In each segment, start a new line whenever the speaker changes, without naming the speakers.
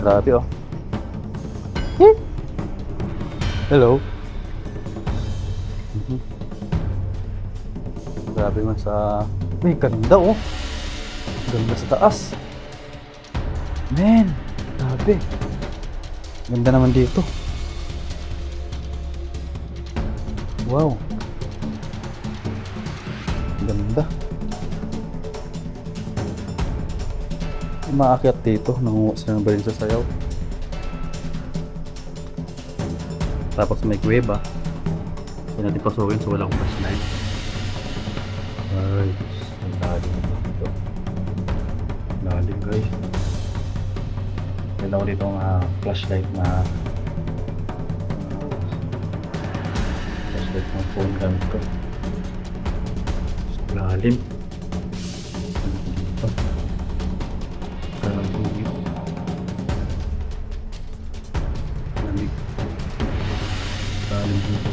Grabe oh. Eh? Hello. Mhm. Grabe man sa... Uy, ganda oh. Ganda sa taas. Man, grabe. Ganda naman dito. Wow. Ganda. Umaakyat dito, nangungo sila ng sa sayaw. Tapos may kuweba. Hindi natin pasukin so walang flashlight. Ay, ang lalim na ito. Lalim guys. Meron ako dito ang ah, flashlight na flashlight ng phone gamit ko. Lalim. Dito. Lalim dito.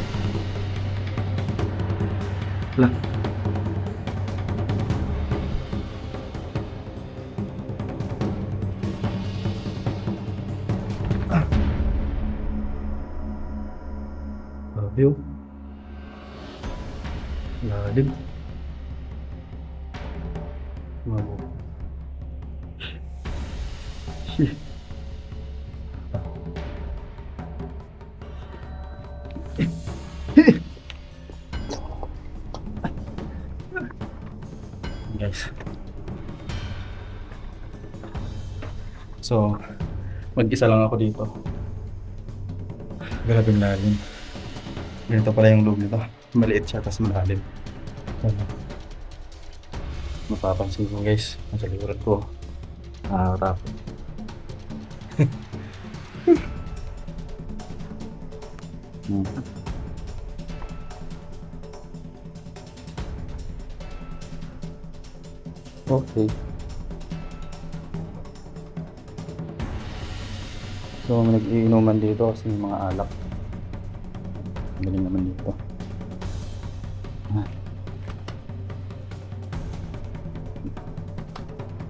Wala. Grabe oh. Lalim. Guys. So, mag-isa lang ako dito. Grabe lalim. Ganito pala yung loob nito. Maliit siya, tapos malalim. Mapapansin ko guys, nasa likuran ko. Nakakatakot. hmm. Okay. So, may nag-iinuman dito kasi may mga alak. Galing naman dito. Ah.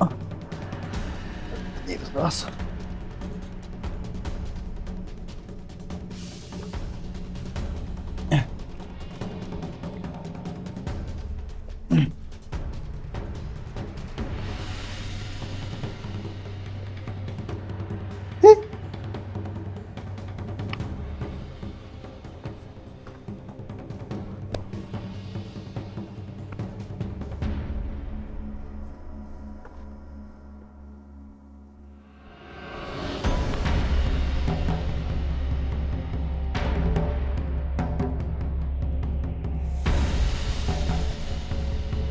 Ah. Dito sa taas.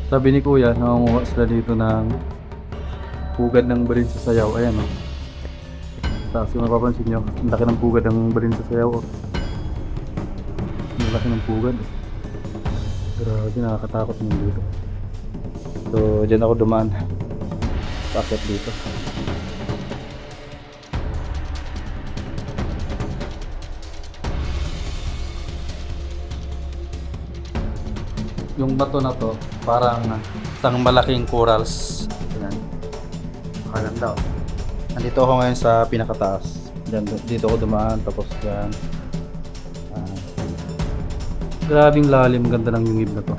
Sabi ni Kuya, nangunguha sila dito ng pugad ng balin sa sayaw. Ayan o. Oh. Tapos kung napapansin nyo, ang laki ng pugad ng balin sa sayaw. Oh. Ang laki ng pugad. Grabe, nakakatakot naman dito. So, dyan ako dumaan. Pakit dito. Yung bato na to, parang isang malaking corals. Ayan. Maganda oh. Nandito ako ngayon sa pinakataas. Diyan, dito ako dumaan, tapos dyan. Ah. grabing lalim, ganda ng yungib na to.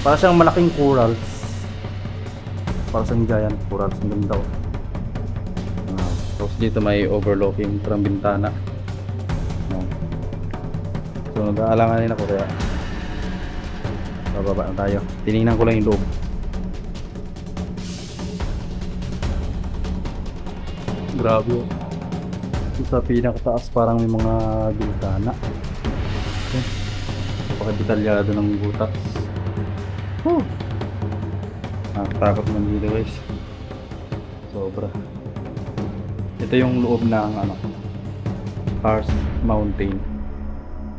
Para siyang malaking corals. Para siyang giant corals, ang ganda oh. Ah, tapos dito may overlooking parang bintana. Ayan. So nag-aalanganin ako kaya bababa na tayo. Tiningnan ko lang yung loob. Grabe. Sa pinakataas parang may mga bintana. Okay. Napaka-detalyado ng butas. Whew. Nakakatakot man dito guys. Sobra. Ito yung loob ng ano, Cars Mountain.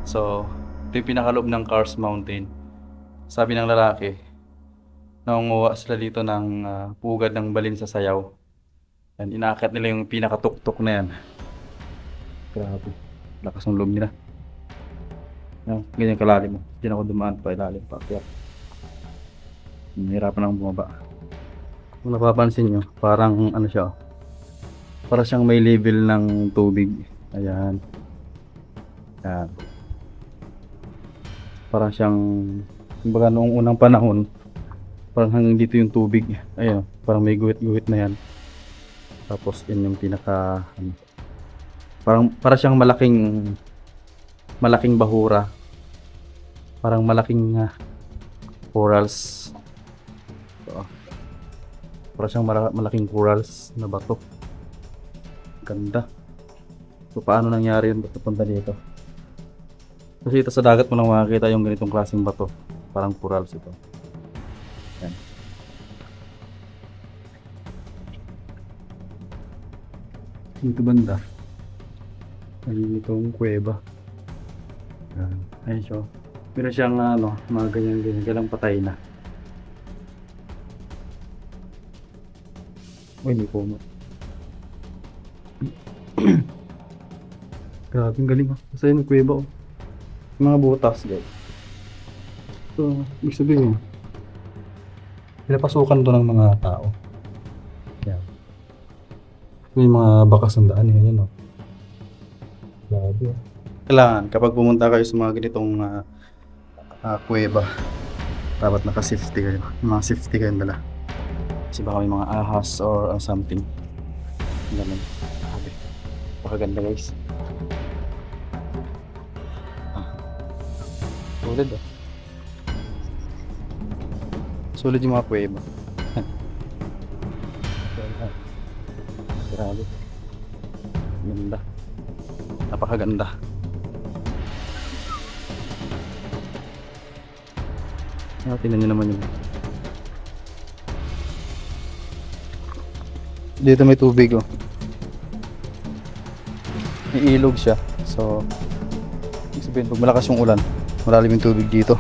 So, ito yung pinakaloob ng Cars Mountain. Sabi ng lalaki, nangunguha sila dito ng ah, pugad ng balin sa sayaw. Yan, inaakyat nila yung pinakatuktok na yan. Grabe. Lakas ng loob nila. Yan, ganyan kalalim mo. Diyan ako dumaan pa ilalim pa. Kaya, nahirapan akong bumaba. Kung napapansin nyo, parang ano siya. Para siyang may level ng tubig. Ayan. Ayan. Para siyang, kumbaga noong unang panahon, parang hanggang dito yung tubig. Ayan, parang may guhit-guhit na yan. Tapos yun yung pinaka, ano, parang, para siyang malaking, malaking bahura. Parang malaking ah, corals. So, para siyang mala- malaking corals na bato. Ganda. So, paano nangyari yun? Ba't napunta dito? Kasi ito sa dagat mo lang makakita yung ganitong klaseng bato. Parang corals ito. Yan. Dito banda. Ay, itong kuweba. Yan. Ayun siya. Meron siyang ano, mga ganyan-ganyan. Kailang patay na. Uy, ko mo. Grabe, ang galing ah. Basta yun, kuweba oh. Yung mga butas, guys. So, ibig sabihin, pinapasukan to ng mga tao. Yan. May mga bakas ng daan, yan, oh. Grabe oh. Kailangan, kapag pumunta kayo sa mga ganitong ah, ah, kuweba, dapat naka-safety kayo. Yung mga safety kayo dala. Kasi baka may mga ahas or uh, something. Ganun. Grabe. Pakaganda guys. Ah. Solid ah. Solid yung mga kuweba. Grabe. Ganda. Napakaganda. Ah, tingnan nyo naman yung Dito may tubig oh. May ilog siya. So, ibig sabihin, pag malakas yung ulan, malalim yung tubig dito.